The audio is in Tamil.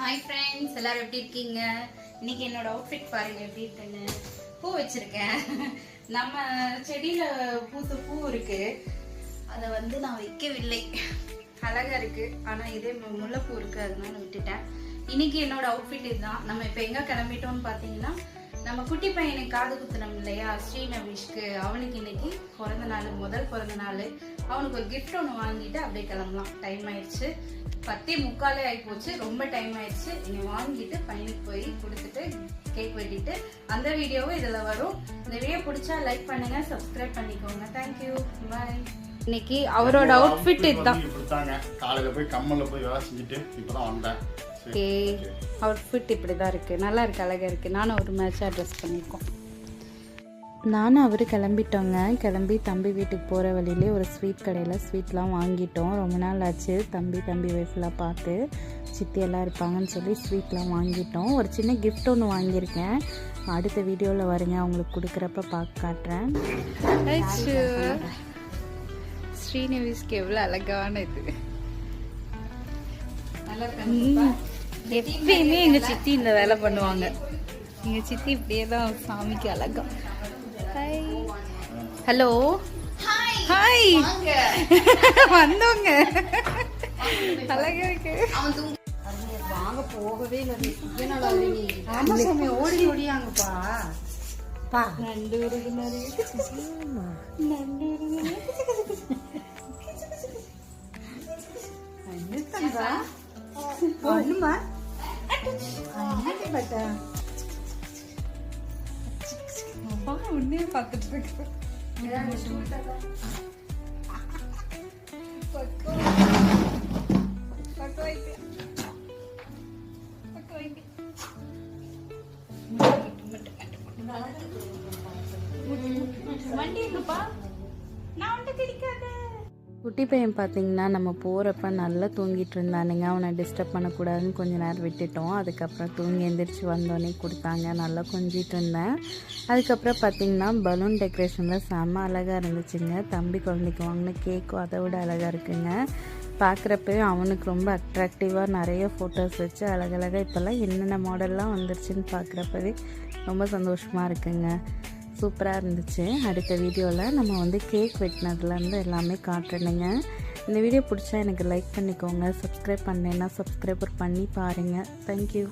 ஹாய் ஃப்ரெண்ட்ஸ் எல்லாரும் எப்படி இருக்கீங்க? இன்னைக்கு என்னோட அவுட்ஃபிட் பாருங்க எப்படி இருக்குன்னு. பூ வச்சிருக்கேன். நம்ம செடியில பூத்த பூ இருக்கு. அதை வந்து நான் வைக்கவில்லை. அழகா இருக்கு. ஆனா இதே முல்லைப்பூ இருக்கு அதனால விட்டுட்டேன். இன்னைக்கு என்னோட அவுட்ஃபிட் இதுதான். நம்ம இப்போ எங்க கிளம்பிட்டோம்னு பார்த்தீங்கன்னா நம்ம குட்டி பையனுக்கு காது குத்துனோம் இல்லையா? ஸ்ரீநவீஷ்க்கு அவனுக்கு இன்னைக்கு பிறந்த நாள் முதல் பிறந்த நாள். அவனுக்கு ஒரு gift ஒன்று வாங்கிட்டு அப்படியே கிளம்பலாம். டைம் ஆயிடுச்சு. பத்தே முக்காலே ஆகி போச்சு. ரொம்ப டைம் ஆயிடுச்சு. இனி வாங்கிட்டு பையனுக்கு போய் கொடுத்துட்டு கேக் வெட்டிட்டு அந்த வீடியோவும் இதில் வரும். இந்த வீடியோ பிடிச்சா லைக் பண்ணுங்க சப்ஸ்கிரைப் பண்ணிக்கோங்க. தேங்க்யூ பாய் இன்னைக்கு அவரோட அவுட்ஃபிட் இதுதான். காலையில போய் கம்மல்ல போய் வேலை செஞ்சுட்டு இப்பதான் வந்தேன். சரி, ஓகே. அவுட்ஃபிட் இப்படி தான் இருக்குது நல்லா இருக்கு அழகாக இருக்குது நானும் ஒரு மேட்சாக ட்ரெஸ் பண்ணியிருக்கோம் நானும் அவர் கிளம்பிட்டோங்க. கிளம்பி தம்பி வீட்டுக்கு போகிற வழியிலே ஒரு ஸ்வீட் கடையில் ஸ்வீட்லாம் வாங்கிட்டோம். ரொம்ப நாள் ஆச்சு. தம்பி தம்பி ஒய்ஃப்லாம் பார்த்து சித்தி எல்லாம் இருப்பாங்கன்னு சொல்லி ஸ்வீட்லாம் வாங்கிட்டோம். ஒரு சின்ன கிஃப்ட் ஒன்று வாங்கியிருக்கேன். அடுத்த வீடியோவில் வருங்க. அவங்களுக்கு கொடுக்குறப்ப பார்க்க காட்டுறேன். ஸ்ரீநிவிஸ்க்கு எவ்வளோ அழகான இது நல்லா எப்பயுமே எங்கள் சித்தி இந்த வேலை பண்ணுவாங்க. எங்கள் சித்தி இப்படியே தான் சாமிக்கு அழகா. ஹாய் ஹலோ ஹாய் வந்தோங்க அழகா இருக்கு. வாங்க போகவே இல்லை. ஓடி ஓடியாங்கப்பா. பா. நண்டு நண்டு அப்பா உன்னே பார்த்துட்டு வண்டி இருக்குப்பா. நான் வந்து கிடைக்காத குட்டி பையன் பார்த்தீங்கன்னா நம்ம போகிறப்ப நல்லா தூங்கிட்டு இருந்தானுங்க. அவனை டிஸ்டர்ப் பண்ணக்கூடாதுன்னு கொஞ்ச நேரம் விட்டுட்டோம். அதுக்கப்புறம் தூங்கி எந்திரிச்சு வந்தோடனே கொடுத்தாங்க. நல்லா கொஞ்சிட்டு இருந்தேன். அதுக்கப்புறம் பார்த்தீங்கன்னா பலூன் டெக்கரேஷனில் செம்ம அழகாக இருந்துச்சுங்க. தம்பி குழந்தைக்கு வாங்கின கேக்கும் அதை விட அழகாக இருக்குங்க. பார்க்குறப்பவே அவனுக்கு ரொம்ப அட்ராக்டிவாக நிறைய ஃபோட்டோஸ் வச்சு அழகழகாக இப்போல்லாம் என்னென்ன மாடல்லாம் வந்துருச்சுன்னு பார்க்குறப்பவே ரொம்ப சந்தோஷமாக இருக்குங்க. சூப்பராக இருந்துச்சு. அடுத்த வீடியோவில் நம்ம வந்து கேக் வெட்டினதுலேருந்து எல்லாமே காட்டுறேனுங்க. இந்த வீடியோ பிடிச்சா எனக்கு லைக் பண்ணிக்கோங்க. சப்ஸ்கிரைப் பண்ணேன்னா சப்ஸ்கிரைபர் பண்ணி பாருங்கள் தேங்க்யூ